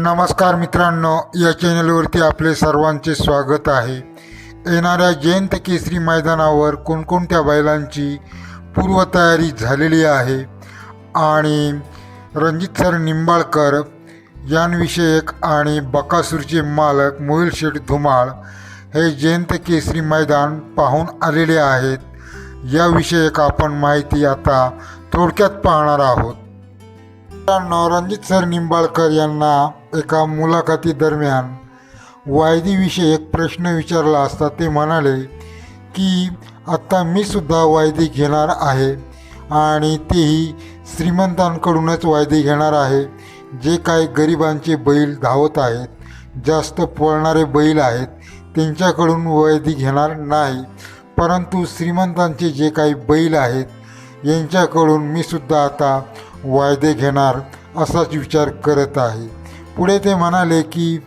नमस्कार मित्रांनो या चॅनलवरती आपले सर्वांचे स्वागत आहे. येणाऱ्या जयंत केसरी मैदानावर कोणकोणत्या बैलांची पूर्वतयारी झालेली आहे आणि रणजित सर निंबाळकर यांविषयक आणि बकासूरचे मालक मोहिल शेठ धुमाळ हे जयंत केसरी मैदान पाहून आलेले आहेत. याविषयक आपण माहिती आता थोडक्यात पाहणार आहोत. मित्रांनो रणजित सर निंबाळकर यांना एका मुलाखतीदरम्यान वायदीविषयी एक प्रश्न विचारला असता ते म्हणाले की आत्ता मी सुद्धा वायदी घेणार आहे आणि तेही श्रीमंतांकडूनच वायदी घेणार आहे. जे काही गरिबांचे बैल धावत आहेत जास्त पळणारे बैल आहेत त्यांच्याकडून वायदी घेणार नाही. परंतु श्रीमंतांचे जे काही बैल आहेत यांच्याकडून मी सुद्धा आता वायदे घेणार असाच विचार करत आहे. पुढे ते म्हणाले की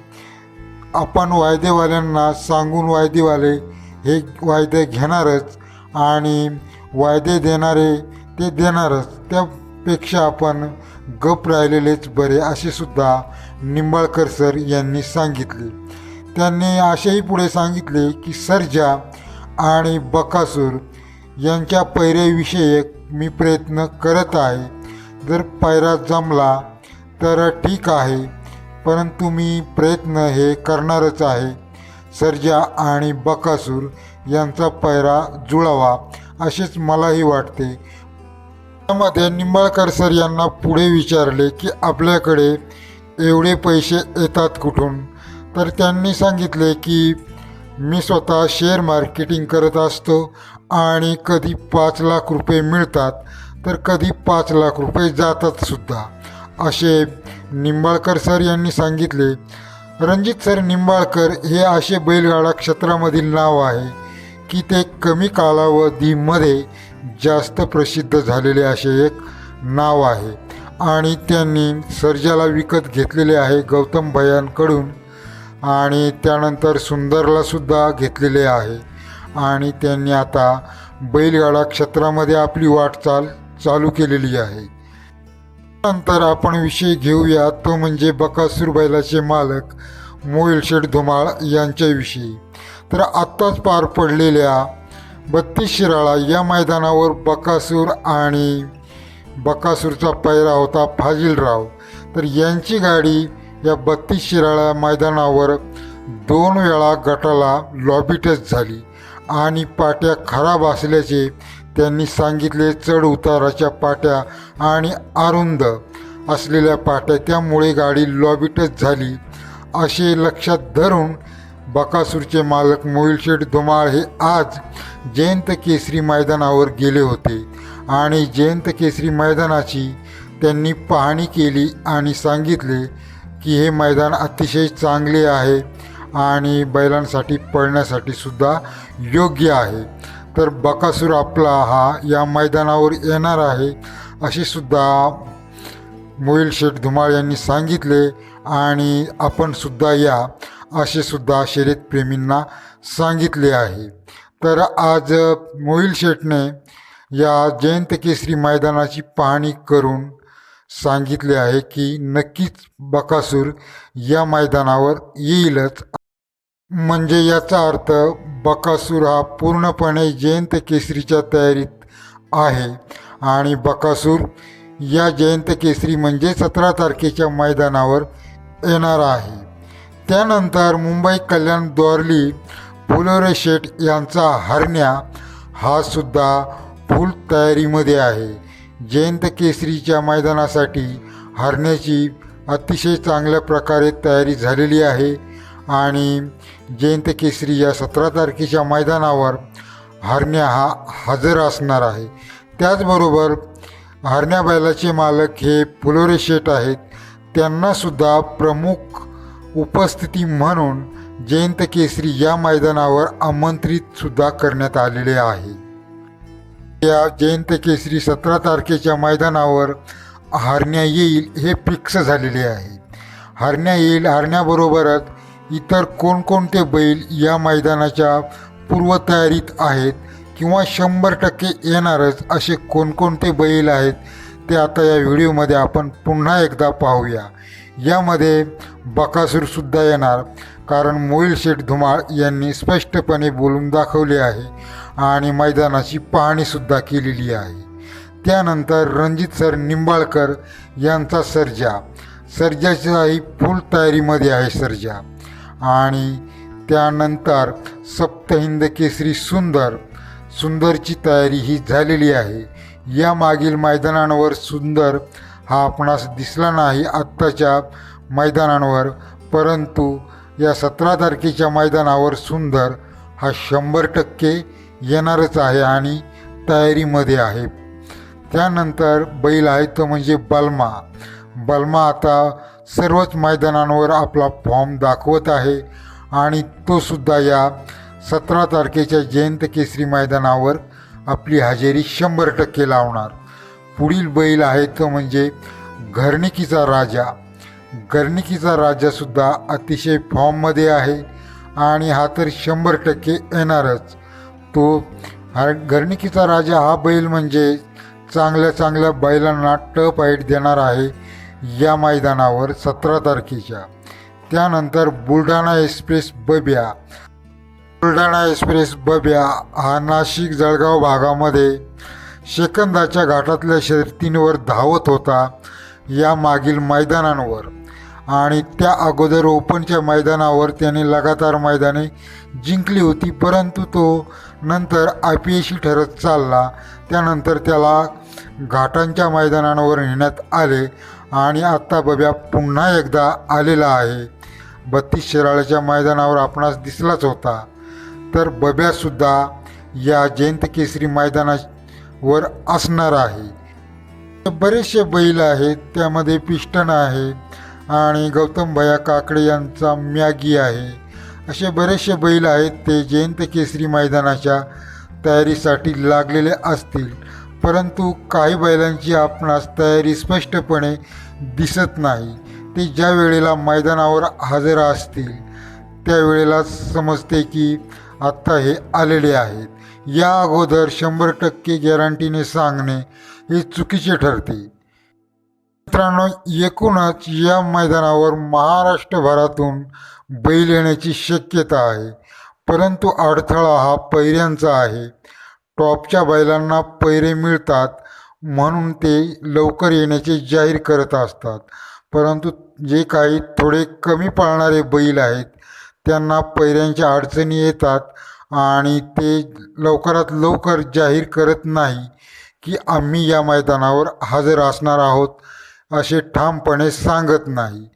आपण वायदेवाल्यांना सांगून वायदेवाले हे वायदे घेणारच आणि वायदे देणारे ते देणारच. त्यापेक्षा आपण गप राहिलेलेच बरे असे सुद्धा निंबाळकर सर यांनी सांगितले. त्यांनी असेही पुढे सांगितले की सर्जा आणि बकासूर यांच्या पैरेविषयक मी प्रयत्न करत आहे. जर पायरा जमला तर ठीक आहे. परंतु मी प्रयत्न हे करणारच आहे. सर्जा आणि बकासूर यांचा पायरा जुळावा असेच मलाही वाटते. त्यामध्ये निंबाळकर सर यांना पुढे विचारले की आपल्याकडे एवढे पैसे येतात कुठून? तर त्यांनी सांगितले की मी स्वतः शेअर मार्केटिंग करत असतो आणि कधी पाच लाख रुपये मिळतात तर कधी पाच लाख रुपये जातात सुद्धा. असे निंबाळकर सर यांनी सांगितले रणजित सर निंबाळकर हे असे बैलगाडा क्षेत्रामधील नाव आहे की ते कमी कालावधीमध्ये जास्त प्रसिद्ध झालेले असे एक नाव आहे आणि त्यांनी सर्जाला विकत घेतलेले आहे गौतम भयांकडून आणि त्यानंतर सुंदरलासुद्धा घेतलेले आहे आणि त्यांनी आता बैलगाडा क्षेत्रामध्ये आपली वाटचाल चालू केलेली आहे. नंतर आपण विषय घेऊया तो म्हणजे बकासूर बैलाचे मालक मोहिलशेठ धुमाळ यांच्याविषयी. तर आत्ताच पार पडलेल्या बत्तीस शिराळा या मैदानावर बकासूर आणि बकासूरचा पैरा होता फाजिलराव. तर यांची गाडी या बत्तीस शिराळा मैदानावर दोन वेळा गटाला लॉबी टच झाली आणि पाट्या खराब असल्याचे त्यांनी सांगितले चढ उताराच्या पाट्या आणि अरुंद असलेल्या पाट्या त्यामुळे गाडी लॉबिटच झाली. असे लक्षात धरून बकासूरचे मालक मोहिलशेठ धुमाळ हे आज जयंत केसरी मैदानावर गेले होते आणि जयंत केसरी मैदानाची त्यांनी पाहणी केली आणि सांगितले की हे मैदान अतिशय चांगले आहे आणि बैलांसाठी पळण्यासाठी सुद्धा योग्य आहे. तर बकासूर आपला हा या मैदानावर येणार आहे असे सुद्धा मोहिल शेठ धुमाळ यांनी सांगितले आणि आपण सुद्धा या असे सुद्धा शर्यतप्रेमींना सांगितले आहे. तर आज मोहिल शेठने या जयंत केसरी मैदानाची पाहणी करून सांगितले आहे की नक्कीच बकासूर या मैदानावर येईलच. म्हणजे याचा अर्थ बकासूर हा पूर्णपणे जयंत केसरीच्या तयारीत आहे. आणि बकासूर या जयंत केसरी म्हणजे सतरा तारखेच्या मैदानावर येणार आहे. त्यानंतर मुंबई कल्याण द्वारली फुलोरे शेठ यांचा हरण्या हा सुद्धा फुल तयारीमध्ये आहे. जयंत केसरीच्या मैदानासाठी हरण्याची अतिशय चांगल्या प्रकारे तयारी झालेली आहे. आणि जयंत केसरी या सतरा तारखेच्या मैदानावर हरण्या हा हजर असणार आहे. त्याचबरोबर हरण्या बैलाचे मालक हे फुलोरे शेठ आहेत. त्यांनासुद्धा प्रमुख उपस्थिती म्हणून जयंत केसरी या मैदानावर आमंत्रितसुद्धा करण्यात आलेले आहे. या जयंत केसरी सतरा तारखेच्या मैदानावर हरण्या येईल हे फिक्स झालेले आहे. हरण्या येईल हरण्याबरोबरच इतर कोणकोणते बैल या मैदानाच्या पूर्वतयारीत आहेत किंवा शंभर टक्के येणारच असे कोणकोणते बैल आहेत ते आता या व्हिडिओमध्ये आपण पुन्हा एकदा पाहूया. यामध्ये बकासूरसुद्धा येणार कारण मोईल शेठ धुमाळ यांनी स्पष्टपणे बोलून दाखवले आहे आणि मैदानाची पाहणीसुद्धा केलेली आहे. त्यानंतर रणजित सर निंबाळकर यांचा सर्जा. सर्जाच्याही फुल तयारीमध्ये आहे सर्जा. आणि त्यानंतर सप्तहिंद केसरी सुंदर. सुंदरची तयारी ही झालेली आहे. या मागील मैदानांवर सुंदर हा आपणास दिसला नाही आत्ताच्या मैदानांवर परंतु या सतरा तारखेच्या मैदानावर सुंदर हा शंभर टक्के येणारच आहे आणि तयारीमध्ये आहे. त्यानंतर बैल आहे तो म्हणजे बलमा. बलमा आता सर्वच मैदानांवर आपला फॉर्म दाखवत आहे. आणि तो सुद्धा या सतरा तारखेच्या जयंत केसरी मैदानावर आपली हजेरी शंभर टक्के लावणार. पुढील बैल आहे तो म्हणजे घरणिकीचा राजा. घरणिकीचा राजासुद्धा अतिशय फॉर्ममध्ये आहे. आणि हा तर शंभर टक्के येणारच. तो हा घरणिकीचा राजा हा बैल म्हणजे चांगल्या चांगल्या बैलांना टप हाईट देणार आहे. या मैदानावर सतरा तारखेच्या. त्यानंतर बुलढाणा एक्सप्रेस बब्या. बुलढाणा एक्सप्रेस बब्या हा नाशिक जळगाव भागामध्ये शेकंदाच्या घाटातल्या शर्तींवर धावत होता या मागील मैदानांवर. आणि त्या अगोदर ओपनच्या मैदानावर त्याने लगातार मैदाने जिंकली होती परंतु तो नंतर अपयशी ठरत चालला. त्यानंतर त्याला घाटांच्या मैदानांवर नेण्यात आले. आणि आत्ता बब्या पुन्हा एकदा आलेला आहे. बत्तीस शिराळ्याच्या मैदानावर आपणास दिसलाच होता. तर बब्यासुद्धा या जयंत केसरी मैदानावर असणार आहे. बरेचसे बैल आहेत त्यामध्ये पिस्टन आहे आणि गौतम भया काकडे यांचा मॅगी आहे. असे बरेचसे बैल आहेत ते जयंत केसरी मैदानाच्या तयारीसाठी लागलेले असतील. परंतु काही बैलांची आपणास तयारी स्पष्टपणे दिसत नाही. ते ज्या वेळेला मैदानावर हजर असतील त्यावेळेला समजते की आत्ता हे आलेले आहेत. या अगोदर शंभर टक्के गॅरंटीने सांगणे हे चुकीचे ठरते. मित्रांनो एकूणच या मैदानावर महाराष्ट्रभरातून बैल येण्याची शक्यता आहे. परंतु अडथळा हा पैऱ्यांचा आहे. टॉपच्या बैलांना पैरे मिळतात म्हणून ते लवकर येण्याचे जाहीर करत असतात. परंतु जे काही थोडे कमी पाळणारे बैल आहेत त्यांना पैऱ्यांच्या अडचणी येतात आणि ते लवकरात लवकर जाहीर करत नाही की आम्ही या मैदानावर हजर असणार आहोत असे ठामपणे सांगत नाही.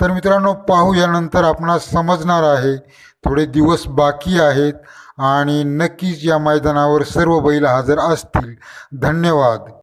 तर मित्रांनो पाहू यानंतर आपणास समजणार आहे थोडे दिवस बाकी आहेत आणि नक्कीच या मैदानावर सर्व बैल हजर असतील. धन्यवाद.